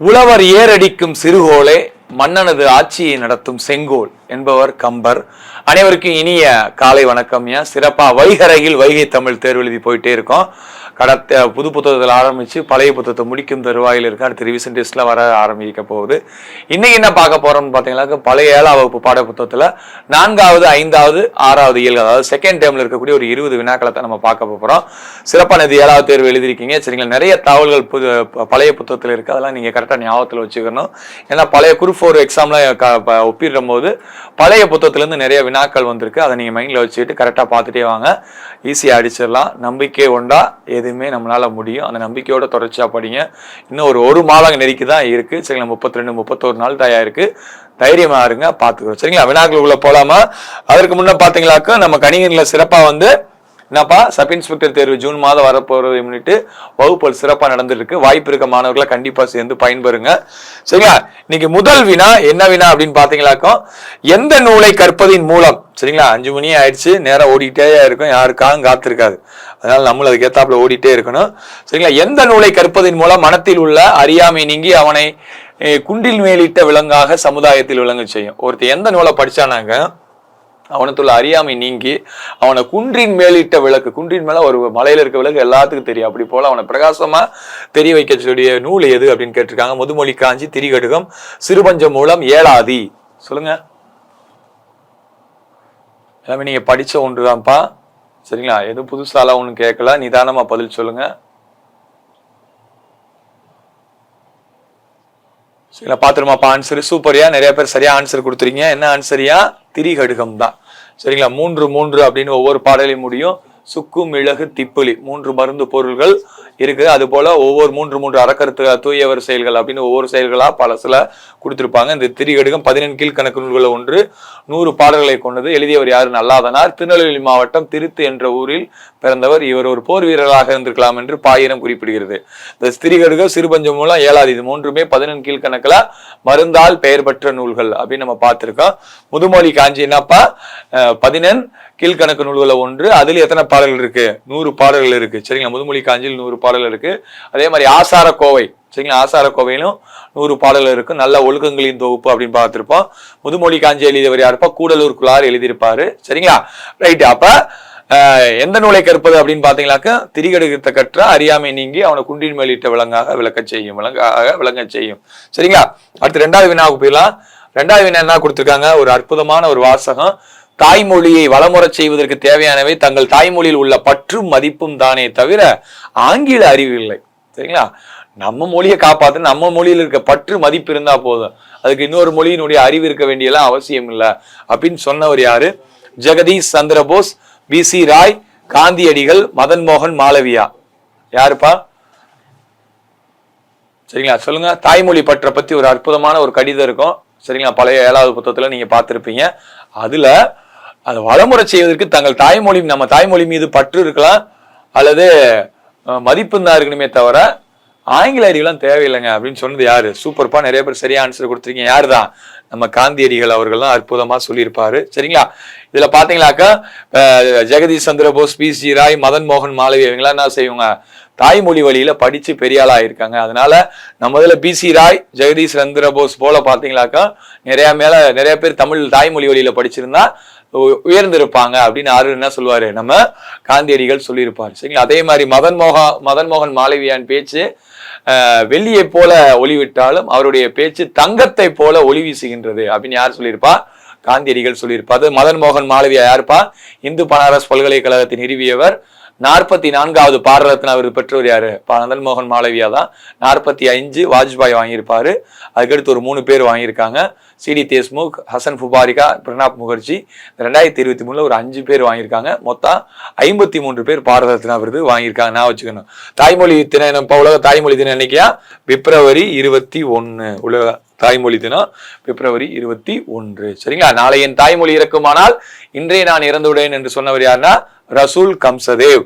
உழவர் ஏறடிக்கும் சிறுகோளே மன்னனது ஆட்சியை நடத்தும் செங்கோல். என்பவர் கம்பர். அனைவருக்கும் இனிய காலை வணக்கம். ஏன்? சிறப்பாக வைகரையில் வைகை தமிழ் தேர்வு எழுதி போயிட்டே இருக்கோம். கடத்த புது புத்தகத்தில் ஆரம்பிச்சு பழைய புத்தகத்தை முடிக்கும் தருவாயில் இருக்கு. அடுத்து ரிவிஷன் டெஸ்ட்ல வர ஆரம்பிக்க போகுது. இன்றைக்கி என்ன பார்க்க போகிறோம்னு பார்த்தீங்கன்னாக்க பழைய ஏழாம் வகுப்பு பாட புத்தகத்தில் நான்காவது ஐந்தாவது ஆறாவது இயல் அதாவது செகண்ட் டேர்மில் இருக்கக்கூடிய ஒரு இருபது வினாக்களை நம்ம பார்க்க போகிறோம் சிறப்பான இது ஏழாவது தேர்வு எழுதிருக்கீங்க சரிங்களா? நிறைய தகவல்கள் புது ப- பழைய புத்தகத்தில் இருக்குது அதெல்லாம் நீங்கள் கரெக்டாக ஞாபகத்தில் வச்சுக்கணும். ஏன்னா பழைய குரூப் ஃபோர் எக்ஸாம்லாம் ஒப்பிடும் போது பழைய புத்தகத்திலேருந்து நிறைய வினாக்கள் வந்திருக்கு. அதை நீங்கள் மைண்டில் வச்சுக்கிட்டு கரெக்டாக பார்த்துட்டே வாங்க. ஈஸியாக அடிச்சிடலாம். நம்பிக்கை உண்டா? எதுவுமே நம்மளால முடியும். அந்த நம்பிக்கையோட தொடர்ச்சியாக படிங்க. இன்னும் ஒரு ஒரு மாதம் நெருக்கி தான் இருக்குது சரிங்களா? முப்பத்தி ரெண்டு முப்பத்தோரு நாள் தயா இருக்குது தைரியமாக இருங்க பார்த்துக்கிறோம் சரிங்களா? வினாக்களுக்குள்ள போகலாமா அதற்கு முன்னே பாத்தீங்களாக்க நம்ம கணிகனில் சிறப்பாக வந்து என்னப்பா சப் இன்ஸ்பெக்டர் தேர்வு ஜூன் மாதம் வரப்போறதை முன்னிட்டு வகுப்புகள் சிறப்பாக நடந்துருக்கு. வாய்ப்பு இருக்க மாணவர்களை கண்டிப்பாக சேர்ந்து பயன்பெறுங்க. சரிங்களா? இன்னைக்கு முதல் வினா என்ன வினா அப்படின்னு பாத்தீங்களாக்கும் எந்த நூலை கற்பதின் மூலம் சரிங்களா? அஞ்சு மணி ஆயிடுச்சு நேரம் ஓடிட்டே இருக்கும் யாருக்காகவும் காத்திருக்காது. அதனால நம்மளும் அதுக்கேத்தாப்புல ஓடிட்டே இருக்கணும். சரிங்களா? எந்த நூலை கற்பதின் மூலம் மனத்தில் உள்ள அறியாமை நீங்கி அவனை குண்டில் மேலிட்ட விலங்காக சமுதாயத்தில் விளங்க செய்யும். ஒருத்தர் எந்த நூலை படிச்சானாங்க அவனுக்குள்ள அறியாமை நீங்கி அவனை குன்றின் மேலிட்ட விளக்கு குன்றின் மேல ஒரு மலையில இருக்க விளக்கு எல்லாத்துக்கும் தெரியும். அப்படி போல அவனை பிரகாசமா தெரிய வைக்க சொல்லிய நூல் எது அப்படின்னு கேட்டிருக்காங்க. முதுமொழி காஞ்சி திரிகடுகம் சிறுபஞ்சம் மூலம் ஏழாதி. சொல்லுங்க. எல்லாமே நீங்க படிச்ச ஒன்றுதான்ப்பா. சரிங்களா? எதுவும் புதுசாலாம் ஒன்றும் கேட்கல. நிதானமா பதில் சொல்லுங்க. சரிங்களா பார்த்துருமாப்பா ஆன்சர் சூப்பரியா? நிறைய பேர் சரியா ஆன்சர் கொடுத்துறீங்க என்ன ஆன்சரியா திரிகடுகம் தான். சரிங்களா? மூன்று மூன்று அப்படின்னு ஒவ்வொரு பாடலையும் முடியும். சுக்கு மிளகு திப்புலி மூன்று மருந்து பொருள்கள் இருக்கு. அது போல ஒவ்வொரு மூன்று மூன்று அறக்கருத்து தூயவர் செயல்கள் அப்படின்னு ஒவ்வொரு செயல்களா பல சில கொடுத்திருப்பாங்க. இந்த திரிகடுகம் பதினெண் கீழ்கணக்கு நூல்கள் ஒன்று. நூறு பாடல்களை கொண்டது. எழுதியவர் யாரு? நல்லாதனார். திருநெல்வேலி மாவட்டம் திருத்து என்ற ஊரில் பிறந்தவர். இவர் ஒரு போர் வீரராக இருந்திருக்கலாம் என்று பாயிரம் குறிப்பிடுகிறது. இந்த திரிகடுகம் சிறுபஞ்சம் மூலம் ஏழாது இது மூன்றுமே பதினெண் கீழ்கணக்குல மருந்தால் பெயர் பெற்ற நூல்கள் அப்படின்னு நம்ம பார்த்திருக்கோம். முதுமொழி காஞ்சி என்னப்பா? பதினெண் கீழ்கணக்கு நூல்களை ஒன்று அதில் எத்தனை பாடல்கள் இருக்கு? நூறு பாடல்கள் இருக்கு. சரிங்களா? முதுமொழி காஞ்சியில் நூறு பாடல்கள் இருக்கு. அதே மாதிரி ஆசார கோவை சரிங்களா? ஆசார கோவையிலும் நூறு பாடல்கள் இருக்கு. நல்ல ஒழுக்கங்களின் தொகுப்பு அப்படின்னு பார்த்துருப்போம். முதுமொழி காஞ்சி எழுதியவர் யாருப்பா? கூடலூர் குளார் எழுதியிருப்பாரு. சரிங்களா? ரைட் அப்ப எந்த நூலை கற்பது அப்படின்னு பாத்தீங்கன்னாக்க திரிகடுகத்தை கற்ற அறியாமை நீங்கி அவனை குண்டின் மேலிட்ட விலங்காக விளக்க செய்யும் விலங்காக விளங்க செய்யும். சரிங்களா? அடுத்து ரெண்டாவது வினாவுக்கு போயிடலாம். ரெண்டாவது வினா என்ன கொடுத்துருக்காங்க? ஒரு அற்புதமான ஒரு வாசகம். தாய்மொழியை வளமுறச் செய்வதற்கு தேவையானவை தங்கள் தாய்மொழியில் உள்ள பற்றும் மதிப்பும் தானே தவிர ஆங்கில அறிவு இல்லை. சரிங்களா? நம்ம மொழியை காப்பாற்று நம்ம மொழியில் இருக்க பற்று மதிப்பு இருந்தா போதும். அதுக்கு இன்னொரு மொழியினுடைய அறிவு இருக்க வேண்டியெல்லாம் அவசியம் இல்லை. அப்படின்னு சொன்னவர் யாரு? ஜெகதீஷ் சந்திரபோஸ் பி. சி. ராய் காந்தியடிகள் மதன் மோகன் மாளவியா. யாருப்பா? சரிங்களா? சொல்லுங்க. தாய்மொழி பற்றை பத்தி ஒரு அற்புதமான ஒரு கடிதம் இருக்கும். சரிங்களா? பழைய ஏழாவது புத்தகத்துல நீங்க பார்த்துருப்பீங்க. அதுல அதை வளமுறை செய்வதற்கு தங்கள் தாய்மொழி நம்ம தாய்மொழி மீது பற்று இருக்கலாம் அல்லது மதிப்பு தான் இருக்கணுமே தவிர ஆங்கில அறிவுலாம் தேவையில்லைங்க அப்படின்னு சொன்னது யாரு? சூப்பர்ப்பா நிறைய பேர் சரியா ஆன்சர் கொடுத்துருக்கீங்க. யாரு தான் நம்ம காந்தியடிகள் அவர்கள்லாம் அற்புதமா சொல்லியிருப்பாரு. சரிங்களா? இதுல பாத்தீங்களாக்கா ஜெகதீஷ் சந்திர போஸ் பி. சி. ராய் மதன் மோகன் மாலவி இவங்களாம் என்ன செய்வாங்க? தாய்மொழி வழியில படிச்சு பெரிய ஆளா இருக்காங்க அதனால நம்ம இதுல பி. சி. ராய் ஜெகதீஷ் சந்திர போஸ் போல பாத்தீங்களாக்கா நிறைய மேல நிறைய பேர் தமிழ் தாய்மொழி வழியில படிச்சிருந்தா உயர்ந்திருப்பாங்க அப்படின்னு ஆறு என்ன சொல்லுவாரு? நம்ம காந்தியடிகள் சொல்லியிருப்பாரு. சரிங்களா? அதே மாதிரி மதன் மோகா மதன் மோகன் மாளவியான் பேச்சு வெள்ளியை போல ஒளிவிட்டாலும் அவருடைய பேச்சு தங்கத்தை போல ஒளி வீசுகின்றது அப்படின்னு யார் சொல்லியிருப்பா? காந்தியடிகள் சொல்லியிருப்பார் அது மதன் மோகன் மாளவியா யாருப்பா? இந்து பனாரஸ் பல்கலைக்கழகத்தை நிறுவியவர் நாற்பத்தி நான்காவது பாரரத்னா விருது பெற்றவர் யாரு? பா- மதன் மோகன் மாளவியா தான். நாற்பத்தி அஞ்சு வாஜ்பாய் வாங்கியிருப்பாரு. அதுக்கடுத்து ஒரு மூணு பேர் வாங்கியிருக்காங்க. சிடி தேஷ்முக் ஹசன் ஃபுபாரிகா பிரணாப் முகர்ஜி. ரெண்டாயிரத்தி இருபத்தி மூணுல ஒரு அஞ்சு பேர் வாங்கியிருக்காங்க. மொத்தம் ஐம்பத்தி மூன்று பேர் பாரத ரத்னா விருது வாங்கியிருக்காங்க. நான் வச்சுக்கணும். தாய்மொழி தினம் இப்போ உலக தாய்மொழி தினம் என்னைக்கியா? பிப்ரவரி இருபத்தி ஒன்று உலக தாய்மொழி தினம் பிப்ரவரி இருபத்தி ஒன்று. சரிங்களா? நாளை என் தாய்மொழி இறக்குமானால் இன்றே நான் இறந்துவிடேன் என்று சொன்னவர் யாருன்னா ரசூல் கம்சதேவ்.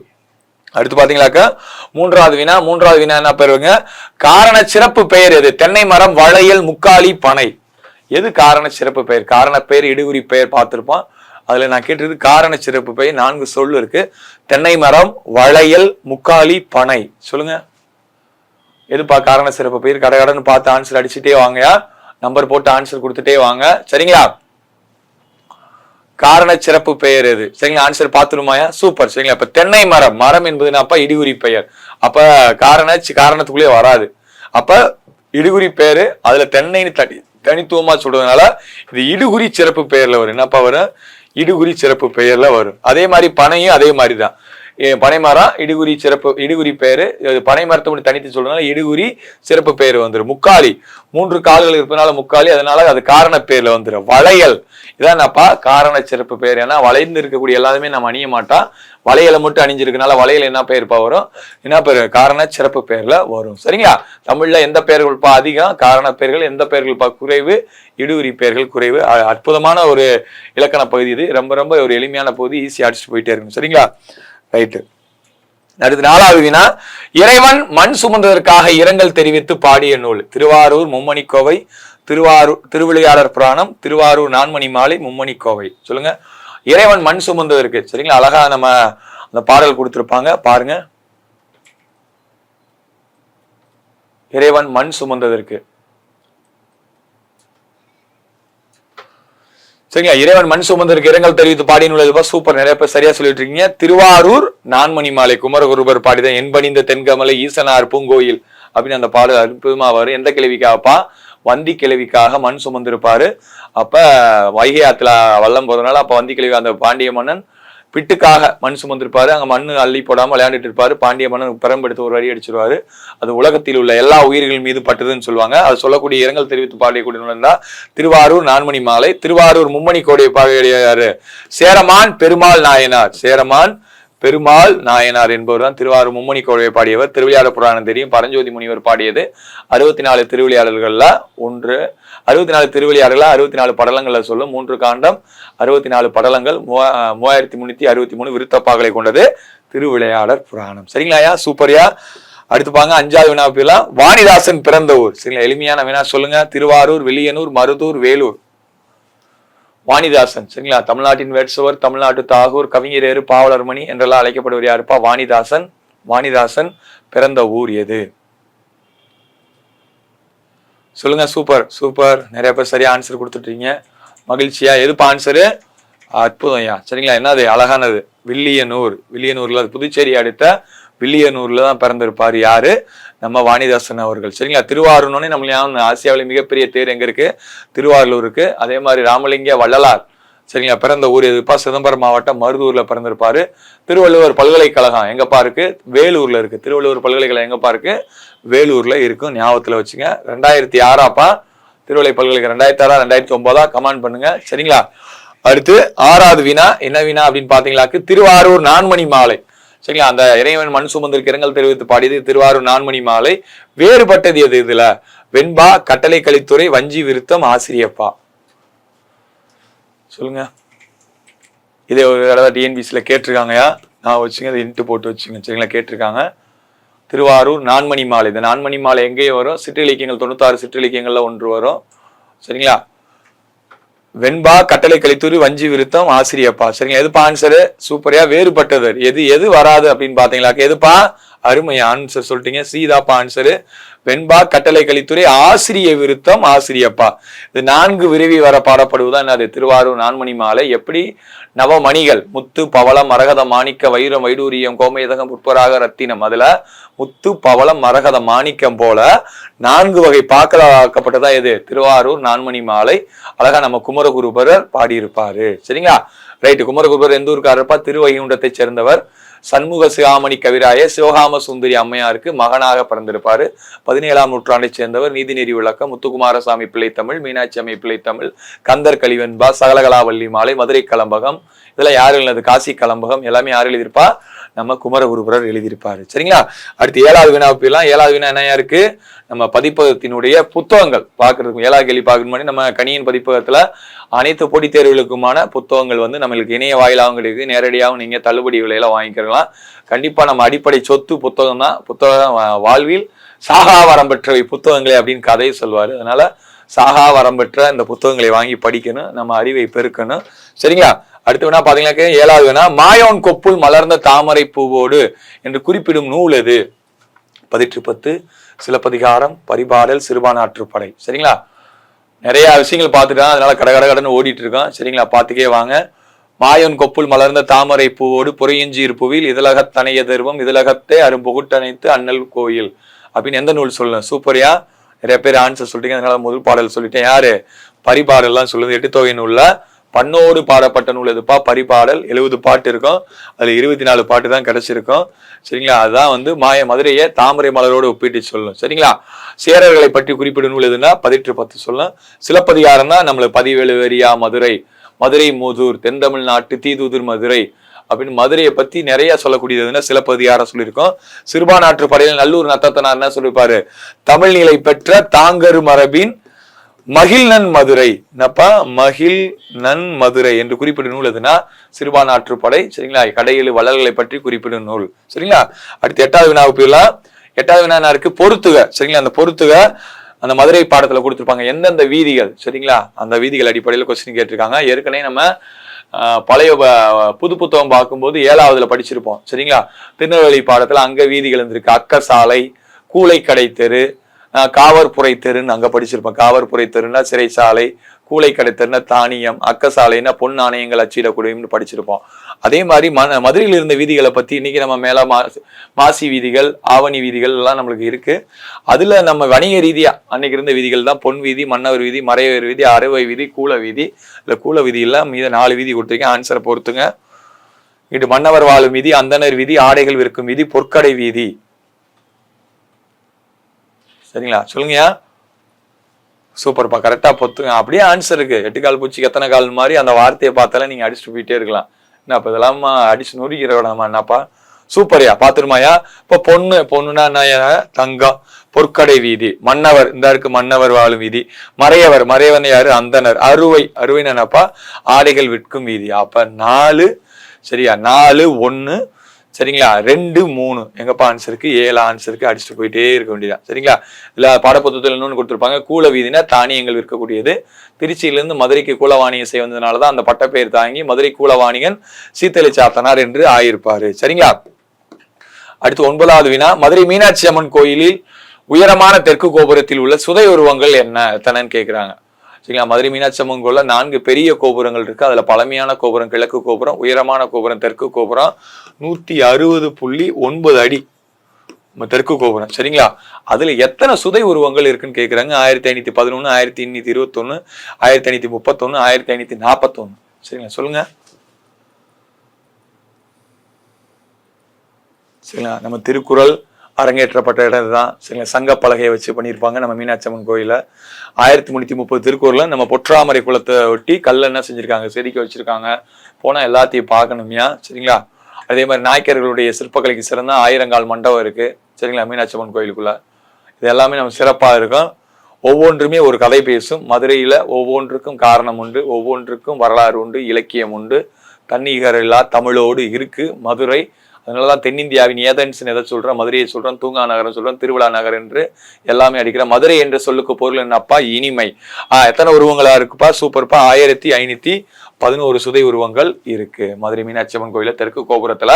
அடுத்து பாத்தீங்களாக்கா மூன்றாவது வினா மூன்றாவது வினா என்ன பெறுவங்க காரண சிறப்பு பெயர் எது? தென்னை மரம் வளையல் முக்காலி பனை. எது காரண சிறப்பு பெயர்? காரண பெயர் இடுகுறி பெயர் பார்த்திருப்போம். அதுல நான் கேட்டது காரண சிறப்பு பெயர் நான்கு சொல் இருக்கு. தென்னை மரம் வளையல் முக்காலி பனை. சொல்லுங்க. எதுப்பா காரண சிறப்பு பெயர்? கடை பார்த்து ஆன்சர் அடிச்சுட்டே வாங்கயா? நம்பர் போட்டு ஆன்சர் கொடுத்துட்டே வாங்க. சரிங்களா? காரண சிறப்பு பெயர் எது? சரிங்களா? ஆன்சர் பார்த்துருமாயா? சூப்பர் சரிங்களா? இப்ப தென்னை மரம். மரம் என்பதுனாப்பா இடிகுறி பெயர். அப்ப காரண காரணத்துக்குள்ளேயே வராது. அப்ப இடுகுறி பெயர் அதுல தென்னைன்னு தனி தனித்துவமா சொல்றதுனால இது இடுகுறி சிறப்பு பெயர்ல வரும். என்னப்பா வரும்? இடுகுறி சிறப்பு பெயர்ல வரும். அதே மாதிரி பனையும் அதே மாதிரி தான். பனைமரம் இடுகுறி சிறப்பு இடுகுறி பெயரு பனைமரத்தை பனை மட்டும் தனித்து சொல்றதுனால இடுகுறி சிறப்பு பெயர் வந்துடும் முக்காலி மூன்று கால்கள் இருப்பதனால முக்காலி அதனால அது காரண பேர்ல வந்துடும் வளையல். இதானப்பா காரண சிறப்பு பெயர் ஏன்னா வளைந்து இருக்கக்கூடிய எல்லாருமே நம்ம அணிய மாட்டோம். வளையலை மட்டும் அணிஞ்சிருக்கனால வளையல் என்ன பெயர்ப்பா வரும்? என்ன பேர்? காரண சிறப்பு பேர்ல வரும். சரிங்களா? தமிழ்ல எந்த பெயர்கள்ப்பா அதிகம்? காரண பெயர்கள் எந்த பெயர்கள்ப்பா குறைவு? இடுகுறி பெயர்கள் குறைவு. அற்புதமான ஒரு இலக்கண பகுதி இது. ரொம்ப ரொம்ப ஒரு எளிமையான பகுதி. ஈஸியாக அடிச்சுட்டு போயிட்டே இருக்கும் சரிங்களா? ரைட்டு அடுத்து நாலாவது வினா இறைவன் மண் சுமந்ததற்காக இரங்கல் தெரிவித்து பாடிய நூல். திருவாரூர் மும்மணிக்கோவை திருவாரூர் திருவிளையாளர் புராணம் திருவாரூர் நான்மணி மாலை மும்மணிக்கோவை சொல்லுங்க. இறைவன் மண் சுமந்ததற்கு. சரிங்களா? அழகா நம்ம அந்த பாடல் கொடுத்துருப்பாங்க. பாருங்க. இறைவன் மண் சுமந்ததற்கு. சரிங்களா? இறைவன் மண் சுமந்திருக்கு இரங்கல் தெரிவித்து பாடினுள்ளதுப்பா சூப்பர். நிறைய பேர் சரியா சொல்லிட்டு இருக்கீங்க திருவாரூர் நான்மணி மாலை குமரகுருபர் பாடிதான் என்பணிந்த தென்கமலை ஈசனார் பூங்கோயில் அப்படின்னு அந்த பாடல் அற்புதமா வரும் எந்த கிழவிக்காகப்பா வந்தி கிழவிக்காக மண் சுமந்திருப்பாரு. அப்ப வைகை ஆத்துல வல்லம் போறதுனால அப்ப வந்தி கிழவி அந்த பாண்டிய மன்னன் பிட்டுக்காக மண் சுமந்திருப்பாரு. அங்க மண் அள்ளி போடாம விளையாண்டுட்டு இருப்பாரு. பாண்டிய மன்னன் பெரம்பெடுத்து ஒரு அடி அடிச்சிருவாரு. அது உலகத்தில் உள்ள எல்லா உயிர்கள் மீது பட்டதுன்னு சொல்லுவாங்க. அது சொல்லக்கூடிய இரங்கல் தெரிவித்து பாடியக்கூடிய நூல் தான் திருவாரூர் நான்மணி மாலை. திருவாரூர் மும்மணி கோடைய பாடியாரு சேரமான் பெருமாள் நாயனார். சேரமான் பெருமாள் நாயனார் என்பவர் தான் திருவாரூர் மும்மணி கோழையை பாடியவர். திருவிளையாட புராணம் தெரியும். பரஞ்சோதி முனிவர் பாடியது. அறுபத்தி நாலு திருவிளையாடல்கள்ல ஒன்று அறுபத்தி நாலு திருவிளையாடலா அறுபத்தி நாலு படலங்கள்ல சொல்லும் மூன்று காண்டம் அறுபத்தி நாலு படலங்கள் மூவா- மூவாயிரத்தி முன்னூத்தி அறுபத்தி மூணு விருத்தப்பாக்களை கொண்டது திருவிளையாடற் புராணம். சரிங்களாயா சூப்பர்யா அடுத்து பாங்க அஞ்சாவது வினா போயிடலாம் வாணிதாசன் பிறந்த ஊர். சரிங்களா? எளிமையான வினா சொல்லுங்க. திருவாரூர் வெளியனூர் மருதூர் வேலூர். வாணிதாசன் சரிங்களா? தமிழ்நாட்டின் வேட்சுவர் தமிழ்நாட்டு தாகூர் கவிஞரேறு பாவலர்மணி என்றெல்லாம் அழைக்கப்படுவர் யாருப்பா? வாணிதாசன் வாணிதாசன் பிறந்த ஊர் எது? சொல்லுங்க சூப்பர் சூப்பர் நிறைய பேர் சரியா ஆன்சர் கொடுத்துட்டீங்க. மகிழ்ச்சியா. எதுப்பா ஆன்சரு அற்புதம் ஐயா. சரிங்களா? என்ன அது அழகானது. வில்லியனூர். வில்லியனூர்ல அது புதுச்சேரி அடுத்த வில்லியனூர்ல தான் பிறந்திருப்பார் யாரு? நம்ம வாணிதாசன் அவர்கள். சரிங்களா? திருவாரூர்னே நம்ம ஞாபகம் ஆசியாவில மிகப்பெரிய தேர் எங்க இருக்கு? திருவாரூர் இருக்கு. அதே மாதிரி ராமலிங்க வள்ளலார். சரிங்களா? பிறந்த ஊர் எதுப்பா சிதம்பரம் மாவட்டம் மருதூர்ல பிறந்திருப்பாரு. திருவள்ளுவர் பல்கலைக்கழகம் எங்கப்பா இருக்கு? வேலூர்ல இருக்கு. திருவள்ளுவர் பல்கலைக்கழகம் எங்கப்பா இருக்கு? வேலூர்ல இருக்கும். ஞாபகத்துல வச்சுங்க. ரெண்டாயிரத்தி ஆறாப்பா? திருவள்ளை பல்கலைக்கழகம் ரெண்டாயிரத்தி ஆறா ரெண்டாயிரத்தி ஒன்பதா கமெண்ட் பண்ணுங்க. சரிங்களா? அடுத்து ஆறாவது வினா என்ன வினா அப்படின்னு பார்த்தீங்களாக்கு திருவாரூர் நான்மணி மாலை. சரிங்களா? அந்த இறைவன் மண் சுமந்திருக்கு இரங்கல் தெரிவித்து பாடியது திருவாரூர் நான்மணி மாலை. வேறுபட்டது எது இதுல? வெண்பா கட்டளை கலித்துறை வஞ்சி விருத்தம் ஆசிரியப்பா. சொல்லுங்க. இதே ஒரு தடவை டிஎன்பிசியில் கேட்டிருக்காங்கயா? நான் வச்சுங்க அதை இன்ட்டு போட்டு வச்சுங்க. சரிங்களா? கேட்டிருக்காங்க. திருவாரூர் நான்மணி மாலை. இந்த நான்மணி மாலை எங்கேயும் வரும்? சிற்றிலக்கியங்கள் தொண்ணூத்தாறு சிற்றிலக்கியங்களில் ஒன்று வரும். சரிங்களா? வெண்பா கட்டளை கலித்தூரி வஞ்சி விருத்தம் ஆசிரியப்பா. சரிங்க எதுப்பா ஆன்சரு சூப்பரியா? வேறுபட்டது எது எது வராது அப்படின்னு பாத்தீங்களா எதுப்பா? அருமை ஆன்சர் சொல்லிட்டீங்க. சீதாப்பா ஆன்சரு வெண்பா கட்டளை கலித்துறை ஆசிரிய விருத்தம் ஆசிரியப்பா. இது நான்கு விருவி வர பாடப்படுவதா? என்னது? திருவாரூர் நான்மணி மாலை. எப்படி? நவமணிகள். முத்து பவளம் மரகத மாணிக்க வைரம் வைடூரியம் கோமேதகம் புட்பராக ரத்தினம். அதுல முத்து பவளம் மரகத மாணிக்கம் போல நான்கு வகை பாக்கலாக்கப்பட்டதா எது? திருவாரூர் நான்மணி மாலை. அழகா நம்ம குமரகுருபரர் பாடியிருப்பாரு. சரிங்களா? ரைட்டு. குமரகுருபர் எந்த ஊருக்காரப்பா திருவைகுண்டத்தை சேர்ந்தவர். சண்முக சிகாமணி கவிராய சிவகாம சுந்தரி அம்மையாருக்கு மகனாக பிறந்திருப்பாரு. பதினேழாம் நூற்றாண்டைச் சேர்ந்தவர் நீதிநெறி விளக்கம் முத்துக்குமாரசாமி பிள்ளைத்தமிழ் மீனாட்சி அம்மை பிள்ளைத்தமிழ் கந்தர் கலிவெண்பா சகலகலாவல்லி மாலை மதுரை கலம்பகம். இதெல்லாம் யார் எழுதினது? காசி கலம்பகம். எல்லாமே யார் எழுதியிருப்பா? நம்ம குமரகுருபுரர் எழுதியிருப்பாரு. சரிங்களா? அடுத்து ஏழாவது வினா போயிடலாம். ஏழாவது வினா என்னையா இருக்கு? நம்ம பதிப்பகத்தினுடைய புத்தகங்கள் பார்க்கறதுக்கு ஏழாவது கேள்வி பார்க்கணும் நம்ம கணியின் பதிப்பகத்துல அனைத்து போட்டித் தேர்வுகளுக்குமான புத்தகங்கள் வந்து நம்மளுக்கு இணைய வாயிலாகவும் கிடைக்குது. நேரடியாகவும் நீங்க தள்ளுபடி விலையில வாங்கிக்கலாம் கண்டிப்பா நம்ம அடிப்படை சொத்து புத்தகம் தான். புத்தகம் வாழ்வில் சாகா வரம் பெற்றவை புத்தகங்களே அப்படின்னு கதையை சொல்வார் அதனால சாகா வரம் பெற்ற இந்த புத்தகங்களை வாங்கி படிக்கணும். நம்ம அறிவை பெருக்கணும். சரிங்களா? அடுத்து வேணா பாத்தீங்கன்னா ஏழாவது வேணா மாயோன் கொப்புள் மலர்ந்த தாமரை பூவோடு என்று குறிப்பிடும் நூல் எது? பதிற்று பத்து சிலப்பதிகாரம் பரிபாடல் சிறுபானாற்றுப்படை சரிங்களா? நிறைய விஷயங்கள் பார்த்துட்டான் அதனால கட கட ஓடிட்டு இருக்கோம். சரிங்களா? பார்த்துக்கே வாங்க. மாயன் கொப்புள் மலர்ந்த தாமரை பூவோடு புறையஞ்சீர் புவியில் இதழகத் தனைய தருவம் இதழகத்தே அரும்புகுட்டணைத்து அண்ணல் கோயில். அப்படின்னு எந்த நூல் சொல்லணும் சூப்பரியா? நிறைய பேர் ஆன்சர் சொல்லிட்டீங்க அதனால முதல் பாடல் சொல்லிட்டேன். யாரு? பரிபாடல்லாம் சொல்லுது. எட்டு தொகை நூல்ல பண்ணோடு பாடப்பட்ட நூல் எதுப்பா? பரிபாடல். எழுபது பாட்டு இருக்கும். அதுல இருபத்தி நாலு பாட்டு தான் கிடைச்சிருக்கும். சரிங்களா? அதுதான் வந்து மாய மதுரையை தாமரை மலரோடு ஒப்பிட்டு சொல்லணும் சரிங்களா? சேரர்களை பற்றி குறிப்பிடும் நூல் எதுனா பதிற்று பத்து சொல்லணும் சிலப்பதிகாரம் தான் நம்மளுக்கு பதிவேலு வெறியா மதுரை. மதுரை மூதூர் தென் தமிழ்நாட்டு தீதூதூர் மதுரை அப்படின்னு மதுரையை பத்தி நிறைய சொல்லக்கூடியதுன்னா சிலப்பதிகாரம் சொல்லியிருக்கோம். சிறுபானாற்று படையில் நல்லூர் நத்தத்தனார் என்ன சொல்லியிருப்பாரு? தமிழ் நிலை பெற்ற தாங்கரு மரபின் மகிழ் நன் மதுரை. என்னப்பா? மகிழ் நன் மதுரை என்று குறிப்பிடும் நூல் எதுனா? சிறுபானாற்று படை சரிங்களா? கடையில் வள்ளல்களை பற்றி குறிப்பிடும் நூல் சரிங்களா? அடுத்து எட்டாவது வினாவுக்கு எட்டாவது வினா இருக்கு பொறுத்துக சரிங்களா? அந்த பொறுத்துக அந்த மதுரை பாடத்துல கொடுத்துருப்பாங்க. எந்தெந்த வீதிகள் சரிங்களா? அந்த வீதிகள் அடிப்படையில் கொஸ்டின் கேட்டிருக்காங்க. ஏற்கனவே நம்ம பழைய புது புத்தகம் பார்க்கும்போது ஏழாவதுல படிச்சிருப்போம் சரிங்களா? திருநெல்வேலி பாடத்துல அங்க வீதிகள் இருந்திருக்கு. அக்கசாலை சாலை கூளைக்கடை தெரு காவற்புரை தெருன்னு அங்க படிச்சிருப்போம். காவற்புரை தெருன்னா சிறைச்சாலை கூலை தெருன்னா தானியம் அக்கசாலைன்னா பொன் நாணயங்கள் அச்சிடக்கூடியன்னு படிச்சிருப்போம். அதே மாதிரி ம மதுரையில் இருந்த வீதிகளை பத்தி இன்னைக்கு நம்ம மேல மா மாசி வீதிகள் ஆவணி வீதிகள் எல்லாம் நம்மளுக்கு இருக்கு. அதுல நம்ம வணிக ரீதியா அன்னைக்கு இருந்த வீதிகள் தான். பொன் வீதி மன்னவர் வீதி மறைவர் வீதி அறுவை வீதி கூல வீதி. இல்ல கூல வீதி எல்லாம் மீத நாலு வீதி கொடுத்துருக்கேன். ஆன்சரை பொறுத்துங்க. இட்டு மன்னவர் வாழும் வீதி அந்தனர் வீதி ஆடைகள் விற்கும் வீதி பொற்கடை வீதி. சரிங்களா? சொல்லுங்கயா சூப்பர்ப்பா கரெக்டாக பொத்து. அப்படியே ஆன்சர் இருக்கு. எட்டு கால் பூச்சிக்கு எத்தனை கால் மாதிரி அந்த வார்த்தையை பார்த்தாலே நீங்கள் அடிச்சுட்டு போயிட்டே இருக்கலாம். என்ன அப்போ இதெல்லாம்மா அடிச்சு நொறுக்கிற விடாமா என்னப்பா சூப்பர்யா பார்த்துருமாயா? இப்போ பொண்ணு பொண்ணுனா என்ன தங்கம் பொற்கடை வீதி. மன்னவர் இந்த இருக்கு மன்னவர் வாழும் வீதி. மறையவர் மறையவன் யாரு? அந்தனர். அறுவை அறுவைன்னு என்னப்பா? ஆடைகள் விற்கும் வீதி. அப்போ நாலு சரியா? நாலு ஒன்று சரிங்களா? ரெண்டு மூணு. எங்கப்பா ஆன்சருக்கு ஏழு ஆன்சருக்கு அடிச்சுட்டு போயிட்டே இருக்க வேண்டியதான் சரிங்களா? இல்ல பாடப்புத்தகத்தில் இன்னொன்று கொடுத்துருப்பாங்க. கூல வீதினா தானியங்கள் விற்கக்கூடியது. திருச்சியிலிருந்து மதுரைக்கு கூலவாணியம் செய்வதனால தான் அந்த பட்டப்பெயர் தாங்கி மதுரை கூலவாணிகன் சீத்தலை சாத்தனார் என்று ஆயிருப்பாரு. சரிங்களா? அடுத்து ஒன்பதாவது வினா மதுரை மீனாட்சி அம்மன் கோயிலில் உயரமான தெற்கு கோபுரத்தில் உள்ள சுதை உருவங்கள் என்ன? எத்தனைன்னு கேட்குறாங்க சரிங்களா? மதுரை மீனாட்சி அம்மன் கோயில்ல நான்கு பெரிய கோபுரங்கள் இருக்கு. அதுல பழமையான கோபுரம் கிழக்கு கோபுரம் உயரமான கோபுரம் தெற்கு கோபுரம். நூத்தி அறுபது புள்ளி ஒன்பது அடி. நம்ம தெற்கு கோபுரம். சரிங்களா? அதுல எத்தனை சுதை உருவங்கள் இருக்குன்னு கேக்குறாங்க. ஆயிரத்தி ஐநூத்தி பதினொன்னு ஆயிரத்தி எண்ணூத்தி இருபத்தொன்னு ஆயிரத்தி ஐநூத்தி முப்பத்தொன்னு ஆயிரத்தி ஐநூத்தி நாற்பத்தொன்று சரிங்களா? சொல்லுங்க. சரிங்களா? நம்ம திருக்குறள் அரங்கேற்றப்பட்ட இடம் இதுதான் சரிங்களா சங்க பலகையை வச்சு பண்ணியிருப்பாங்க. நம்ம மீனாட்சம்மன் கோயிலில் ஆயிரத்தி முந்நூற்றி முப்பது திருக்கூரில் நம்ம பொற்றாமரை குளத்தை ஒட்டி கல்ல என்ன செஞ்சுருக்காங்க? செதுக்கி வச்சுருக்காங்க. போனால் எல்லாத்தையும் பார்க்கணுமியா. சரிங்களா? அதே மாதிரி நாயக்கர்களுடைய சிற்பக்கலைக்கு சிறந்த ஆயிரங்கால் மண்டபம் இருக்குது சரிங்களா? மீனாட்சி அம்மன் இது எல்லாமே நம்ம சிறப்பாக இருக்கும். ஒவ்வொன்றுமே ஒரு கதை பேசும். மதுரையில் ஒவ்வொன்றுக்கும் காரணம் உண்டு. ஒவ்வொன்றுக்கும் வரலாறு உண்டு. இலக்கியம் உண்டு. தன்னிகரில்லா தமிழோடு இருக்கு. மதுரை அதனால தான் தென்னிந்தியாவின் ஏதன்ஸ்னு எதை சொல்கிறோம் மதுரையை சொல்கிறோம் தூங்கா நகரம் சொல்கிறோம் திருவிழா நகர் என்று எல்லாமே அடிக்கிறேன் மதுரை என்ற சொல்லுக்கு பொருள் என்னப்பா? இனிமை. எத்தனை உருவங்களாக இருக்குப்பா? சூப்பர்ப்பா. ஆயிரத்தி ஐநூற்றி பதினோரு சுதை உருவங்கள் இருக்கு. மதுரை மீனாட்சி அம்மன் கோயில தெற்கு கோபுரத்துல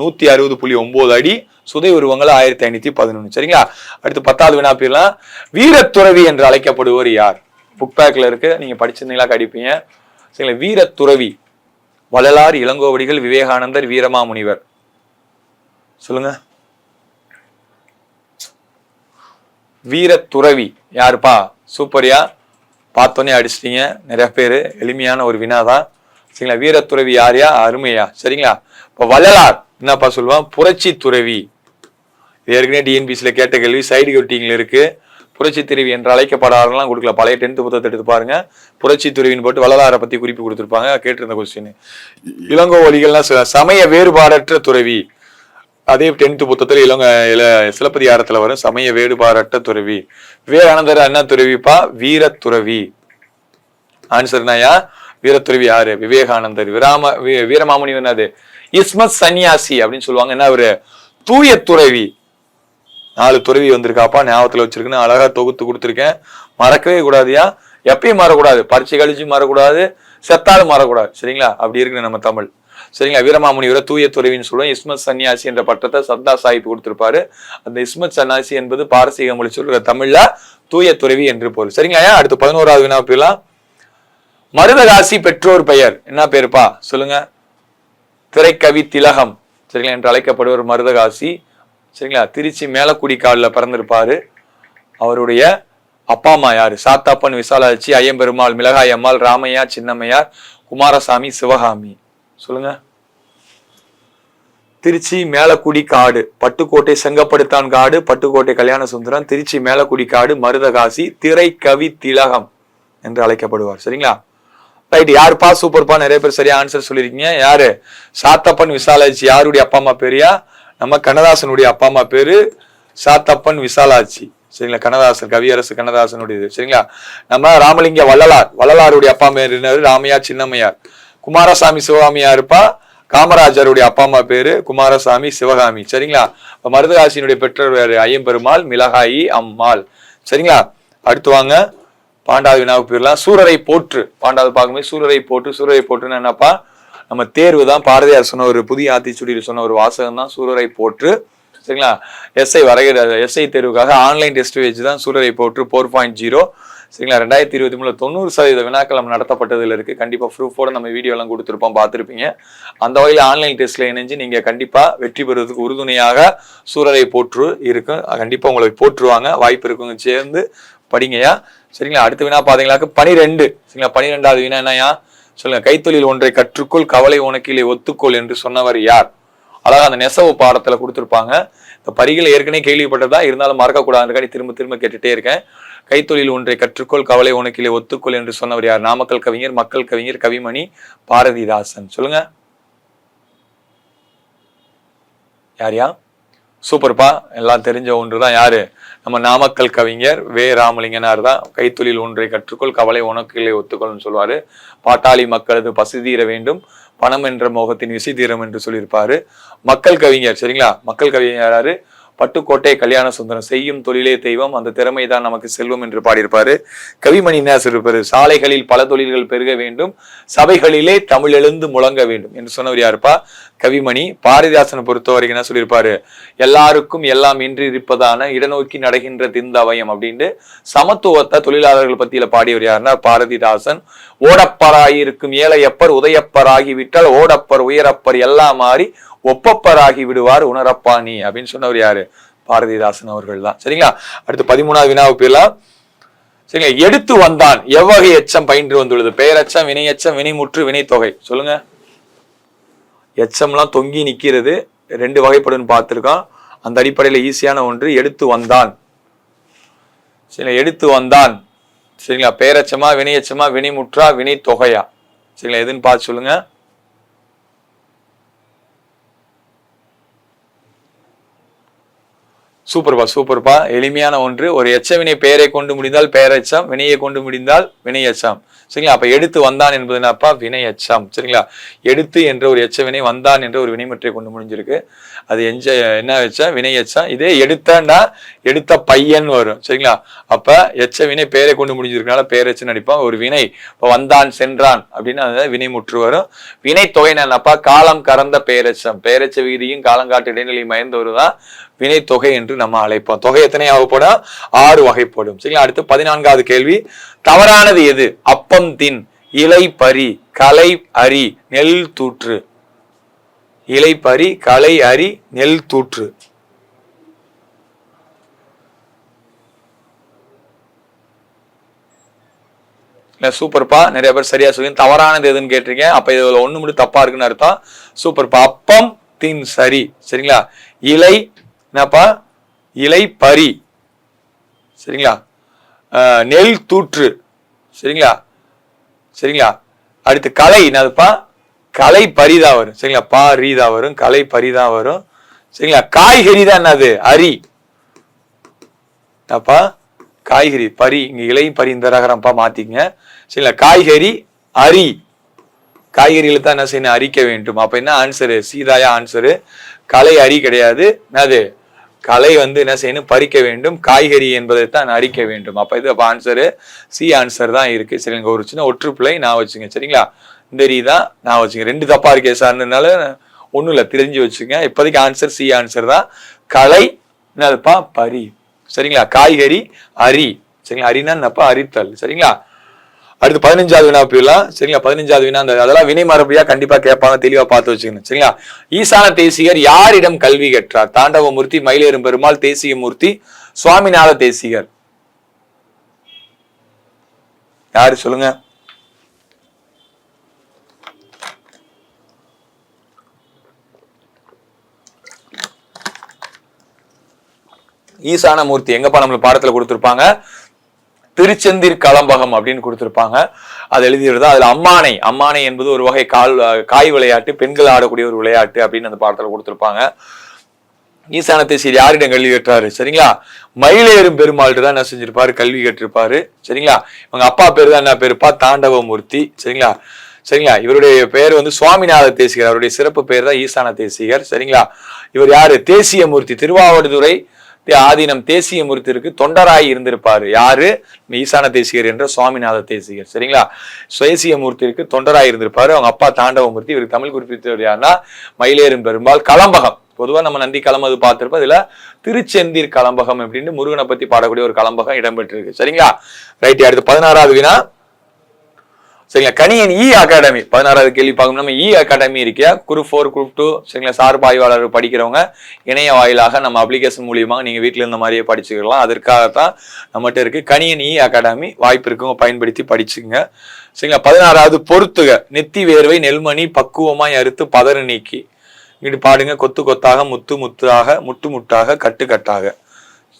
நூத்தி அறுபது புள்ளி ஒன்பது அடி சுதை உருவங்கள் ஆயிரத்தி ஐநூத்தி பதினொன்று சரிங்களா? அடுத்து பத்தாவது வினா போயிடலாம் வீரத்துறவி என்று அழைக்கப்படுவோர் யார்? புக் பேக்ல இருக்கு. நீங்க படிச்சிருந்தீங்களா? கடிப்பீங்க. சரிங்களா? வீரத்துறவி. வள்ளலார் இளங்கோவடிகள் விவேகானந்தர் வீரமாமுனிவர். சொல்லுங்க. வீரத்துறவி. யாருப்பா? சூப்பரியா பார்த்தோன்னே அடிச்சிட்டீங்க. நிறைய பேர். எளிமையான ஒரு வினாதான் சரிங்களா? வீரத்துறவி யாரையா அருமையா. சரிங்களா? இப்போ வள்ளலார். என்னப்பா சொல்லுவான்? புரட்சி துறவி. இது ஏற்கனவே டிஎன்பிசியில் கேட்ட கேள்வி. சைடு கொட்டிங்கில் இருக்கு. புரட்சி துறவி என்று அழைக்கப்படாதெல்லாம் கொடுக்கல பழைய டென்த் புத்தகத்தை எடுத்து பாருங்க. புரட்சி துறவின்னு போட்டு வள்ளலாரை பற்றி குறிப்பு கொடுத்துருப்பாங்க. கேட்டிருந்த கொஸ்டின் இளங்கோவலிகள்லாம் ச- சமய வேறுபாடற்ற துறவி. அதே டென்த் புத்தத்தில் இளங்க இல சிலப்பதிகாரத்தில் வரும் சமய வேடுபாரட்ட துறவி. விவேகானந்தர் அண்ணா துறவிப்பா? வீரத்துறவி. ஆன்சர்னாயா வீரத்துறவி யாரு? விவேகானந்தர். விராம வீ- வீரமாமுனி என்னது இஸ்மத் சன்னியாசி அப்படின்னு சொல்லுவாங்க. என்ன அவரு? தூய துறவி. நாலு துறவி வந்திருக்காப்பா ஞாபகத்தில் வச்சிருக்குன்னு அழகா தொகுத்து கொடுத்துருக்கேன். மறக்கவே கூடாதுயா. எப்பயும் மாறக்கூடாது. பறிச்சு கழிச்சு மாறக்கூடாது. செத்தாலும் மாறக்கூடாது. சரிங்களா? அப்படி இருக்கு நம்ம தமிழ். சரிங்களா வீரமாமுனிவரை தூய துறவின்னு சொல்லுவோம் இஸ்மத் சன்னியாசி என்ற பட்டத்தை சந்தா சாஹிப் கொடுத்திருப்பாரு. அந்த இஸ்மத் சன்னியாசி என்பது பாரசீக மொழி சொல்ற தமிழ்ல தூய துறவி என்று பொருள். சரிங்களா அடுத்து பதினோராவது வினா போயிடலாம் மருதகாசி பெற்றோர் பெயர். என்ன பேருப்பா? சொல்லுங்க. திரைக்கவி திலகம். சரிங்களா என்று அழைக்கப்படுவர் மருதகாசி. சரிங்களா திருச்சி மேலக்குடி காலில் பிறந்திருப்பாரு. அவருடைய அப்பா அம்மா யாரு? சாத்தாப்பன் விசாலாட்சி ஐயம்பெருமாள் மிளகாய் அம்மாள் ராமையா சின்னம்மையார் குமாரசாமி சிவகாமி. சொல்லுங்க. திருச்சி மேலக்குடி காடு. பட்டுக்கோட்டை செங்கப்படுத்தான் காடு பட்டுக்கோட்டை கல்யாண சுந்தரம் திருச்சி மேலக்குடி காடு மருதகாசி திரைக்கவி திலகம் என்று அழைக்கப்படுவார். சரிங்களா? ரைட் யாருப்பா? சூப்பர்ப்பா நிறைய பேர் சரியா ஆன்சர் சொல்லியிருக்கீங்க யாரு? சாத்தப்பன் விசாலாட்சி. யாருடைய அப்பா அம்மா பேரியா நம்ம கண்ணதாசனுடைய அப்பா அம்மா பேரு சாத்தப்பன் விசாலாட்சி. சரிங்களா? கண்ணதாசன் கவியரசு கண்ணதாசனுடையது. சரிங்களா? நம்ம ராமலிங்க வள்ளலார். வள்ளலாருடைய அப்பா பேர் என்னது? ராமையா சின்னம்மையார். குமாரசாமி சிவகாமியா இருப்பா. காமராஜருடைய அப்பா அம்மா பேரு குமாரசாமி சிவகாமி. சரிங்களா? இப்ப மருதகாசியினுடைய பெற்றோர் வேறு ஐயம்பெருமாள் மிளகாயி அம்மாள். சரிங்களா? அடுத்து வாங்க. பாண்டாது வினாவுக்கு போயிடலாம். சூரரை போற்று. பாண்டாவது பார்க்கும்போது சூரரை போற்று சூரரை போற்றுன்னு என்னப்பா? நம்ம தேர்வு தான் பாரதியார் சொன்ன ஒரு புதிய ஆத்திச்சுடியில் சொன்ன ஒரு வாசகம் தான் சூரரை போற்று. சரிங்களா? எஸ்ஐ வரைகிற எஸ்ஐ தேர்வுக்காக ஆன்லைன் டெஸ்ட் வச்சு தான் Soorarai Pottru four point zero சரிங்களா? ரெண்டாயிரத்தி இருபத்தி மூணுல தொண்ணூறு சதவீத வினாக்கள் நம்ம நடத்தப்பட்டதுல இருக்கு. கண்டிப்பா ப்ரூஃபோட நம்ம வீடியோலாம் கொடுத்துருப்போம் பார்த்துருப்பீங்க. அந்த வகையில் ஆன்லைன் டெஸ்ட்ல இணைஞ்சு நீங்க கண்டிப்பா வெற்றி பெறுவதற்கு உறுதுணையாக சூரரை போற்று இருக்கும் கண்டிப்பா உங்களுக்கு போற்றுவாங்க. வாய்ப்பு இருக்குங்க. சேர்ந்து படிங்கய்யா. சரிங்களா? அடுத்த வினா பார்த்தீங்களாக்கு பனிரெண்டு. சரிங்களா? பனிரெண்டாவது வினா என்னையா சொல்லுங்க. கைத்தொழில் ஒன்றை கற்றுக்கொள் கவலை உனக்கிலே ஒத்துக்கொள் என்று சொன்னவர் யார்? அழகா அந்த நெசவு பாடத்துல கொடுத்துருப்பாங்க. இந்த பரிகளை ஏற்கனவே கேள்விப்பட்டதா? இருந்தாலும் மறக்கக்கூடாதுக்காண்டி திரும்ப திரும்ப கேட்டுட்டே இருக்கேன். கைத்தொழில் ஒன்றை கற்றுக்கொள் கவலை உனக்கிலே ஒத்துக்கொள் என்று சொன்னவர் யார்? நாமக்கல் கவிஞர் மக்கள் கவிஞர் கவிமணி பாரதிதாசன். சொல்லுங்க. யார்யா சூப்பர்ப்பா. எல்லாம் தெரிஞ்ச ஒன்று தான் யாரு? நம்ம நாமக்கல் கவிஞர் வே. ராமலிங்கனார் தான். கைத்தொழில் ஒன்றை கற்றுக்கொள் கவலை உனக்கிலே ஒத்துக்கொள்னு சொல்லுவாரு. பாட்டாளி மக்களது பசி தீர வேண்டும். பணம் என்ற மோகத்தின் விசை தீரம் என்று சொல்லியிருப்பாரு. மக்கள் கவிஞர் சரிங்களா? மக்கள் கவிஞர் யாரு? பட்டுக்கோட்டை கல்யாண சுந்தரம் செய்யும் தொழிலே தெய்வம். அந்த திறமை தான் நமக்கு செல்வம் என்று பாடியிருப்பாரு. கவிமணி என்ன சொல்லியிருப்பாரு சாலைகளில் பல தொழில்கள் பெருக வேண்டும். சபைகளிலே தமிழ் எழுந்து முழங்க வேண்டும் என்று சொன்னவர் யாருப்பா? கவிமணி. பாரதிதாசனை பொறுத்த வரைக்கும் என்ன சொல்லியிருப்பாரு? எல்லாருக்கும் எல்லாம் இன்றி இருப்பதான இடநோக்கி நடக்கின்ற திந்தவயம் அப்படின்ட்டு சமத்துவத்தை தொழிலாளர்கள் பத்தியில பாடியவர் யாருன்னா பாரதிதாசன். ஓடப்பராகி இருக்கும் ஏழையப்பர் உதயப்பராகி விட்டால் ஓடப்பர் உயரப்பர் எல்லாம் மாறி ஒப்பப்பராகி விடுவார் உணரப்பாணி அப்படின்னு சொன்னவர் யாரு? பாரதிதாசன் அவர்கள் தான் சரிங்களா? அடுத்து பதிமூணாவது வினாவுக்கு சரிங்களா எடுத்து வந்தான். எவ்வகை எச்சம் பயின்று வந்துள்ளது? பெயரச்சம் வினையச்சம் வினைமுற்று வினைத்தொகை. சொல்லுங்க. எச்சம்லாம் தொங்கி நிற்கிறது. ரெண்டு வகைப்படும் பார்த்துருக்கோம். அந்த அடிப்படையில் ஈஸியான ஒன்று எடுத்து வந்தான். சரிங்களா எடுத்து வந்தான். சரிங்களா பேரச்சமா வினையச்சமா வினைமுற்றா வினைத்தொகையா? சரிங்களா எதுன்னு பார்த்து சொல்லுங்கள் சூப்பர்ப்பா சூப்பர்ப்பா எளிமையான ஒன்று. ஒரு எச்சவினை பெயரை கொண்டு முடிந்தால் பெயரெச்சம் வினையை கொண்டு முடிந்தால் வினையச்சம். சரிங்களா? அப்ப எடுத்து வந்தான் என்பது என்னப்பா? வினையச்சம். சரிங்களா? எடுத்து என்ற ஒரு எச்சவினை வந்தான் என்ற ஒரு வினைமுற்றை கொண்டு முடிஞ்சிருக்கு. அது எஞ்ச என்ன வச்சா? வினையச்சம் இதே எடுத்தன்னா எடுத்த பையன் வரும். சரிங்களா? அப்ப எச்ச வினை பேரை கொண்டு முடிஞ்சிருக்கனால பேரச்சு நடிப்பான். ஒரு வினை இப்போ வந்தான் சென்றான் அப்படின்னு அது வினைமுற்று வரும். வினை தொகை என்னப்பா காலம் கறந்த பேரச்சம். பேரச்ச வீதியும் காலங்காட்டு இடைநிலை மயந்து வருதான் வினை தொகை என்று நம்ம அழைப்போம். தொகை எத்தனை ஆகப்படும் ஆறு வகைப்படும். சரிங்களா? அடுத்து பதினான்காவது கேள்வி. தவறானது எது? அப்பம் தின் இலை பரி கலை அரி நெல் தூற்று. இலைப்பரி களை அரி நெல் தூற்று. இல்லை சூப்பர்ப்பா நிறைய பேர் சரியா சொல்லி தவறானது எதுன்னு கேட்டிருக்கீங்க. அப்ப இதுல ஒண்ணு மட்டும் தப்பா இருக்குன்னு அர்த்தம். சூப்பர்ப்பா அப்பம் தின் சரி. சரிங்களா? இலை என்னப்பா? இலை பரி சரிங்களா நெல் தூற்று. சரிங்களா? சரிங்களா? அடுத்து கலை என்னதுப்பா? கலை பரிதா வரும். சரிங்களா? பா ரீதா வரும். கலை பரிதா வரும். சரிங்களா? காய்கறி தான் என்னது? அரி. அப்பா காய்கறி பரி. இங்க இலை பரி இந்த ரகரம்ப்பா மாத்திக்கங்க. சரிங்களா? காய்கறி அரி. காய்கறிகளை தான் என்ன செய்யணும்? அரிக்க வேண்டும். அப்ப என்ன ஆன்சரு சீதாயா ஆன்சரு கலை அரி கிடையாது. என்னது? கலை வந்து என்ன செய்யணும்? பறிக்க வேண்டும். காய்கறி என்பதை தான் அரிக்க வேண்டும். அப்ப இது அப்ப ஆன்சரு சி ஆன்சர் தான் இருக்கு. சரிங்க ஒரு சின்ன ஒற்றுப்பிள்ளை நான் வச்சுங்க சரிங்களா? சுந்தரி தான் நான் வச்சுங்க ரெண்டு தப்பா இருக்கே சார்னால ஒன்றும் இல்லை. தெரிஞ்சு வச்சுங்க இப்போதைக்கு ஆன்சர் சி ஆன்சர் தான். கலை என்னதுப்பா? பரி சரிங்களா? காய்கறி அரி. சரிங்களா? அரினா என்னப்பா? அரித்தல். சரிங்களா? அடுத்து பதினஞ்சாவது வினா போயிடலாம். சரிங்களா? பதினஞ்சாவது வினா அந்த அதெல்லாம் வினை மரபடியாக கண்டிப்பா கேட்பாங்க. தெளிவா பார்த்து வச்சுக்கணும். சரிங்களா? ஈசான தேசிகர் யாரிடம் கல்வி கற்றார்? தாண்டவமூர்த்தி மயிலேறும் பெருமாள் தேசிகமூர்த்தி சுவாமிநாத தேசிகர். யாரு சொல்லுங்க? ஈசான மூர்த்தி எங்கப்பா நம்மளுக்கு பாடத்துல கொடுத்துருப்பாங்க. திருச்செந்தீர் கலம்பகம் அப்படின்னு கொடுத்துருப்பாங்க. அது எழுதிடுறது அதுல அம்மானை அம்மானை என்பது ஒரு வகை கால் காய் விளையாட்டு பெண்கள் ஆடக்கூடிய ஒரு விளையாட்டு அப்படின்னு அந்த பாடத்துல கொடுத்துருப்பாங்க. ஈசான தேசியர் யாரிடம் கல்வி கற்றாரு? சரிங்களா? மயிலேறும் பெருமாள் தான் என்ன செஞ்சிருப்பாரு? கல்வி கற்றிருப்பாரு. சரிங்களா? இவங்க அப்பா பேர் தான் என்ன? பேருப்பா தாண்டவமூர்த்தி. சரிங்களா? சரிங்களா? இவருடைய பெயர் வந்து சுவாமிநாத தேசிகர். அவருடைய சிறப்பு பெயர் தான் ஈசான தேசிகர். சரிங்களா? இவர் யாரு? தேசியமூர்த்தி. திருவாவடுதுறை ஆதீனம் தேசியமூர்த்திற்கு தொண்டராய் இருந்திருப்பாரு. யாரு? ஈசான தேசிகர் என்ற சுவாமிநாத தேசிகர். சரிங்களா? சுயசியமூர்த்திற்கு தொண்டராய் இருந்திருப்பாரு. அவங்க அப்பா தாண்டவமூர்த்தி இவருக்கு தமிழ் குறிப்பிட்டவர் யாருன்னா மயிலேறும் பெரும்பால் கலம்பகம். பொதுவா நம்ம நந்தி கலம்பது பார்த்திருப்போம். இதுல திருச்செந்தீர் கலம்பகம் அப்படின்னு முருகனை பத்தி பாடக்கூடிய ஒரு கலம்பகம் இடம்பெற்றிருக்கு. சரிங்களா? ரைட் அடுத்து பதினாறாவது வினா. சரிங்களா? கணியன் இ அகாடமி பதினாறாவது கேள்வி பார்க்கணும். நம்ம e இ அகாடமி இருக்கியா குரூப் ஃபோர் குரூப் டூ சரிங்களா? சார்பு ஆய்வாளர் படிக்கிறவங்க இணைய வாயிலாக நம்ம அப்ளிகேஷன் மூலியமாக நீங்கள் வீட்டில் இருந்த மாதிரியே படிச்சுக்கலாம். அதற்காகத்தான் நம்மகிட்ட இருக்கு. கணியன் இ அகாடமி வாய்ப்பு இருக்கவங்க பயன்படுத்தி படிச்சுங்க சரிங்களா? பதினாறாவது பொறுத்துக நெத்தி வேர்வை நெல்மணி பக்குவமாய் அறுத்து பதறு நீக்கி. இங்கிட்டு பாடுங்க. கொத்து கொத்தாக முத்து முத்தாக முட்டு முட்டாக கட்டு கட்டாக.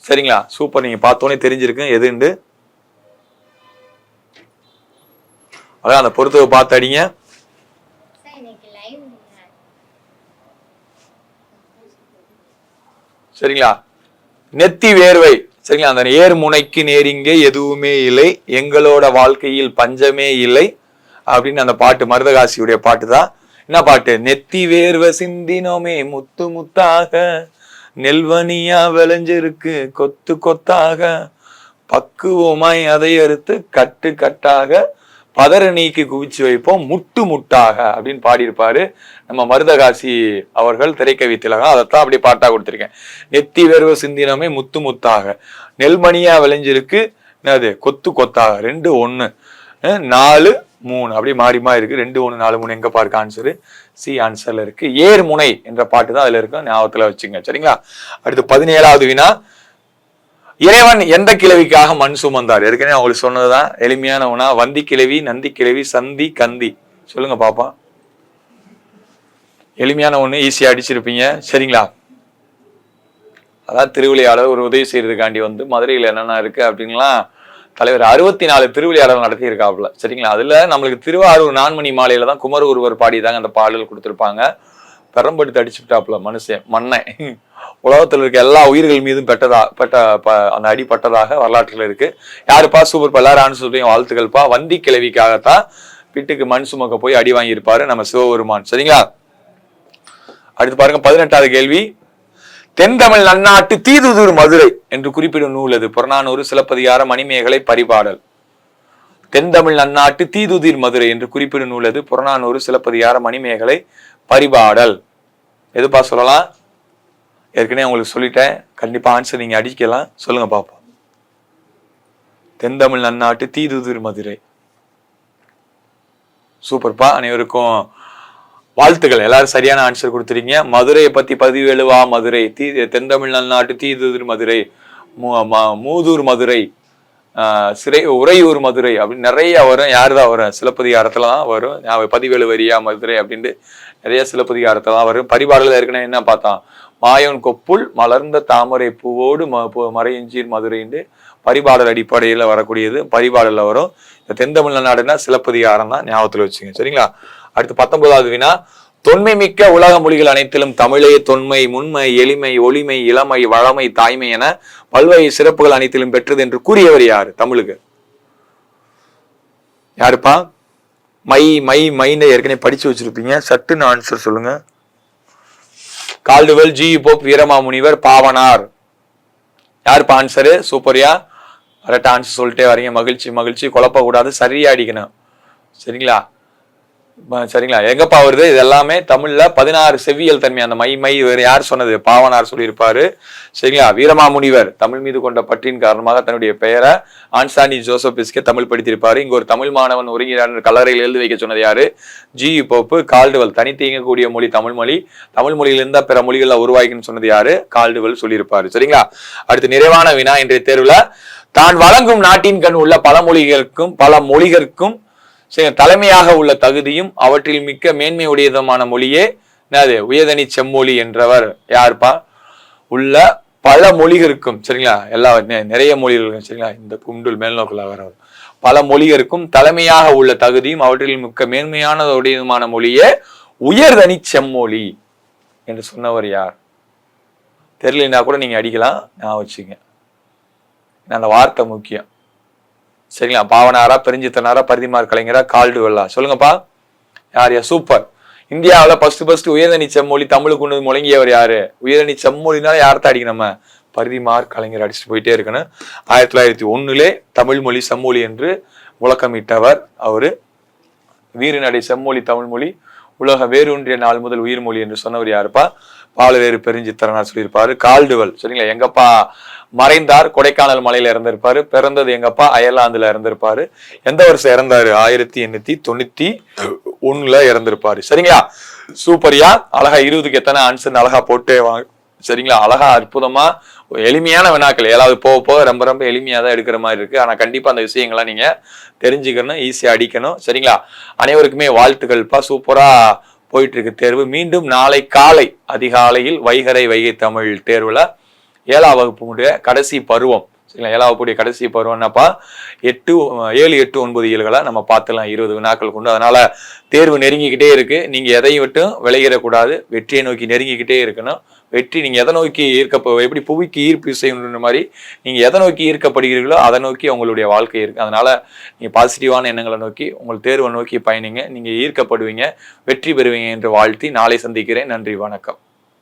சரிங்களா? சூப்பர். நீங்கள் பார்த்தோன்னே தெரிஞ்சிருக்கு எதுண்டு அதான் அந்த பொறுத்துவை பார்த்து அடிங்க. சரிங்களா? நெத்தி வேர்வை. சரிங்களா? அந்த ஏர் முனைக்கு நேரிங்கே எதுவுமே இல்லை. எங்களோட வாழ்க்கையில் பஞ்சமே இல்லை. அப்படின்னு அந்த பாட்டு மருதகாசியுடைய பாட்டு தான். என்ன பாட்டு? நெத்தி வேர்வை சிந்தினோமே முத்து முத்தாக. நெல்வனியா விளைஞ்சிருக்கு கொத்து கொத்தாக. பக்குவமாய் அதை அறுத்து கட்டு கட்டாக. பதற நீக்கி குவிச்சு வைப்போம் முட்டு முட்டாக அப்படின்னு பாடியிருப்பாரு. நம்ம மருதகாசி அவர்கள் திரைக்கவி திலகம் அதைத்தான் அப்படியே பாட்டா கொடுத்துருக்கேன். நெத்தி வேர்வை சிந்தினமே முத்து முத்தாக. நெல்மணியா விளைஞ்சிருக்கு. என்னது? கொத்து கொத்தாக. ரெண்டு ஒன்று அஹ் நாலு மூணு. அப்படி மாறி மாறி இருக்கு. ரெண்டு ஒன்று நாலு மூணு. எங்க பாருக்கு ஆன்சரு சி ஆன்சர்ல இருக்கு. ஏர் முனை என்ற பாட்டு தான் அதுல இருக்கும். ஞாபகத்துல வச்சுங்க. சரிங்களா? அடுத்து பதினேழாவது வினா. இறைவன் எந்த கிழவிக்காக மண் சுமந்தார்? ஏற்கனவே அவங்களுக்கு சொன்னதுதான் எளிமையான உணா வந்தி கிழவி நந்தி கிழவி சந்தி கந்தி. சொல்லுங்க பாப்பா. எளிமையான ஒண்ணு ஈஸியா அடிச்சிருப்பீங்க. சரிங்களா? அதான் திருவிளையாடல் ஒரு உதவி செய்யறதுக்காண்டி வந்து மதுரையில் என்னென்ன இருக்கு அப்படின்லாம் தலைவர் அறுபத்தி நாலு திருவிளையாடல் நடத்தி இருக்காப்புல சரிங்களா? அதுல நம்மளுக்கு திருவாரூர் நான்மணி மாலையில தான் குமர ஒருவர் பாடிதாங்க அந்த பாடல் கொடுத்துருப்பாங்க. பெரம்படுத்து அடிச்சுட்டாப்புல மனுஷன் மண்ணை. உலகத்தில் இருக்க எல்லா உயிர்கள் மீதும் பெட்டதா பெட்ட ப- அந்த அடி பட்டதாக வரலாற்றுல இருக்கு. யாருப்பா சூப்பர் பல்லாரான்னு சொல்றீங்க வாழ்த்துக்கள்ப்பா. வந்தி கிழவிக்காகத்தான் வீட்டுக்கு மண் சுமக்க போய் அடி வாங்கியிருப்பாரு நம்ம சிவபெருமான். சரிங்களா? அடுத்து பாருங்க பதினெட்டாவது கேள்வி. தென்தமிழ் நன்னாட்டு தீதுதூர் மதுரை என்று குறிப்பிடும் நூல் அது புறநானூறு சிலப்பதிகார மணிமேகலை பரிபாடல். தென்தமிழ் நன்னாட்டு தீதுதீர் மதுரை என்று குறிப்பிடும் நூல் அது புறநானூறு சிலப்பதிகார மணிமேகலை பரிபாடல். எதுப்பா சொல்லலாம்? ஏற்கனவே உங்களுக்கு சொல்லிட்டேன். கண்டிப்பா ஆன்சர் நீங்க அடிக்கலாம். சொல்லுங்க பார்ப்போம் தென்தமிழ் நன்னாட்டு தீதுதிர் மதுரை. சூப்பர்ப்பா அனைவருக்கும் வாழ்த்துக்கள். எல்லாரும் சரியான ஆன்சர் கொடுத்துறீங்க மதுரையை பத்தி பதிவு எழுவா மதுரை. தீ தென்தமிழ் நன்னாட்டு தீதுதிர் மதுரை. மூ- மூதூர் மதுரை. ஆஹ் சிறை உறையூர் மதுரை அப்படின்னு நிறைய வரும். யார் தான் வரும்? சிலப்பதிகாரத்துல தான் வரும் பதிவேலு வரியா மதுரை அப்படின்ட்டு நிறைய சிலப்பதிகாரத்துல தான் வரும். பரிபாடல ஏற்கனவே என்ன பார்த்தான்? மாயோன் கொப்புள் மலர்ந்த தாமரை பூவோடு ம மறையஞ்சீர் மதுரைண்டு பரிபாடல் அடிப்படையில் வரக்கூடியது. பரிபாடலில் வரும். இந்த தென்தமிழ் நாடுனா சிலப்பதிகாரம் தான் ஞாபகத்தில் வச்சுங்க சரிங்களா? அடுத்து பத்தொன்பதாவது வினா. தொன்மை மிக்க உலக மொழிகள் அனைத்திலும் தமிழே தொன்மை முன்மை எளிமை ஒளிமை இளமை வளமை தாய்மை என பல்வேறு சிறப்புகள் அனைத்திலும் பெற்றது என்று கூறியவர் யார்? தமிழுக்கு. யாருப்பா? மை மை மைன்னு ஏற்கனவே படிச்சு வச்சிருப்பீங்க. சட்டுன்னு ஆன்சர் சொல்லுங்க. Caldwell G Pope Veeramamunivar Pavanar. யாருப்பா ஆன்சரு சூப்பரியா? கரெக்டாக ஆன்சர் சொல்லிட்டே வரீங்க. மகிழ்ச்சி மகிழ்ச்சி. குழப்பக்கூடாது. சரியா அடிக்கணும். சரிங்களா? சரிங்களா? எங்கப்பா வருது? இது எல்லாமே தமிழ்ல பதினாறு செவ்வியல் தன்மை. அந்த மை மை வேற யார் சொன்னது? பாவனார் சொல்லியிருப்பாரு. சரிங்களா? வீரமாமுனிவர் தமிழ் மீது கொண்ட பற்றின் காரணமாக தன்னுடைய பெயரை ஆன்சானி ஜோசப் தமிழ் படித்திருப்பாரு. இங்க ஒரு தமிழ் மாணவன் ஒருங்கிறார் கல்லறையில் எழுதி வைக்க சொன்னது யாரு? G Pope Caldwell. தனித்து இயங்கக்கூடிய மொழி தமிழ் மொழி. தமிழ் மொழியிலிருந்து பிற மொழிகள்ல உருவாக்கின்னு சொன்னது யாரு? கால்டுவல் சொல்லியிருப்பாரு. சரிங்களா? அடுத்து நிறைவான வினா இன்றைய தேர்வுல தான் வழங்கும் நாட்டின் கண் உள்ள பல மொழிகளுக்கும் பல மொழிகளுக்கும் தலைமையாக உள்ள தகுதியும் அவற்றில் மிக்க மேன்மை உடையதுமான மொழியே என்னது? உயதனி செம்மொழி என்றவர் யாருப்பா? உள்ள பல மொழிகளுக்கும் சரிங்களா? எல்லா நெ- நிறைய மொழிகளுக்கும் சரிங்களா? இந்த குண்டுல் மேல்நோக்கில் வரவர் பல மொழிகளுக்கும் தலைமையாக உள்ள தகுதியும் அவற்றில் மிக்க மேன்மையானதுடையதுமான மொழியே உயர்தனி செம்மொழி என்று சொன்னவர் யார்? தெரியலனா கூட நீங்க அடிக்கலாம். நான் வச்சுங்க அந்த வார்த்தை முக்கியம். சரிங்களா? பாவனாரா பெருஞ்சித்தனாரா பரிதிமார் கலைஞரா கால்டுவெல்லா. சொல்லுங்கப்பா. யார் யா சூப்பர். இந்தியாவில் ஃபர்ஸ்ட் ஃபர்ஸ்ட் உயர்தனி செம்மொழி தமிழுக்கு ஒன்று முழங்கியவர் யாரு? உயர்தனி செம்மொழினால யார்த்த அடிக்கணும் நம்ம? பரிதிமார் கலைஞர் அடிச்சுட்டு போயிட்டே இருக்கணும். ஆயிரத்தி தொள்ளாயிரத்தி ஒன்றுலே தமிழ் மொழி செம்மொழி என்று முழக்கமிட்டவர் அவர். வீரநடை செம்மொழி தமிழ்மொழி உலக வேரூன்றிய நாள் முதல் உயிர்மொழி என்று சொன்னவர் யாருப்பா? பாலவேறு பெருஞ்சித்தரனா சொல்லியிருப்பாரு. கால்டுவல். சரிங்களா? எங்கப்பா? மறைந்தார். கொடைக்கானல் மலையில இருந்திருப்பாரு பிறந்தது எங்கப்பா? அயர்லாந்துல இருந்திருப்பாரு எந்த வருஷம் இறந்தாரு? ஆயிரத்தி எண்ணூத்தி தொண்ணூத்தி ஒண்ணுல இறந்திருப்பாரு. சரிங்களா? சூப்பரியா அழகா இருபதுக்கு எத்தனை ஆன்சர் அழகா போட்டு வாங்க சரிங்களா? அழகா அற்புதமா எளிமையான வினாக்கள். ஏதாவது போக போக ரொம்ப ரொம்ப எளிமையா தான் எடுக்கிற மாதிரி இருக்கு. ஆனா கண்டிப்பா அந்த விஷயங்களை நீங்க தெரிஞ்சுக்கணும் ஈஸியா அடிக்கணும். சரிங்களா? அனைவருக்குமே வாழ்த்துக்கள்ப்பா. சூப்பரா போயிட்டு இருக்கு தேர்வு. மீண்டும் நாளை காலை அதிகாலையில் வைகரை வைகை தமிழ் தேர்வுல ஏழாம் வகுப்புடைய கடைசி பருவம். சரிங்களா? ஏழாம் வகுப்புடைய கடைசி பருவம்னாப்பா எட்டு ஏழு எட்டு ஒன்பது ஏழுகளா நம்ம பார்த்துலாம் இருபது வினாக்கள் கொண்டு. அதனால தேர்வு நெருங்கிக்கிட்டே இருக்கு. நீங்க எதையும் விட்டும் விளையிடக்கூடாது வெற்றியை நோக்கி நெருங்கிக்கிட்டே இருக்கணும். வெற்றி நீங்க எதை நோக்கி ஈர்க்க எப்படி புவிக்கு ஈர்ப்பு செய்யணுன்ற மாதிரி நீங்க எதை நோக்கி ஈர்க்கப்படுகிறீர்களோ அதை நோக்கி உங்களுடைய வாழ்க்கை இருக்கு. அதனால நீங்க பாசிட்டிவான எண்ணங்களை நோக்கி உங்கள் தேர்வை நோக்கி பயணிங்க. நீங்க ஈர்க்கப்படுவீங்க. வெற்றி பெறுவீங்க என்று வாழ்த்தி நாளை சந்திக்கிறேன். நன்றி வணக்கம்.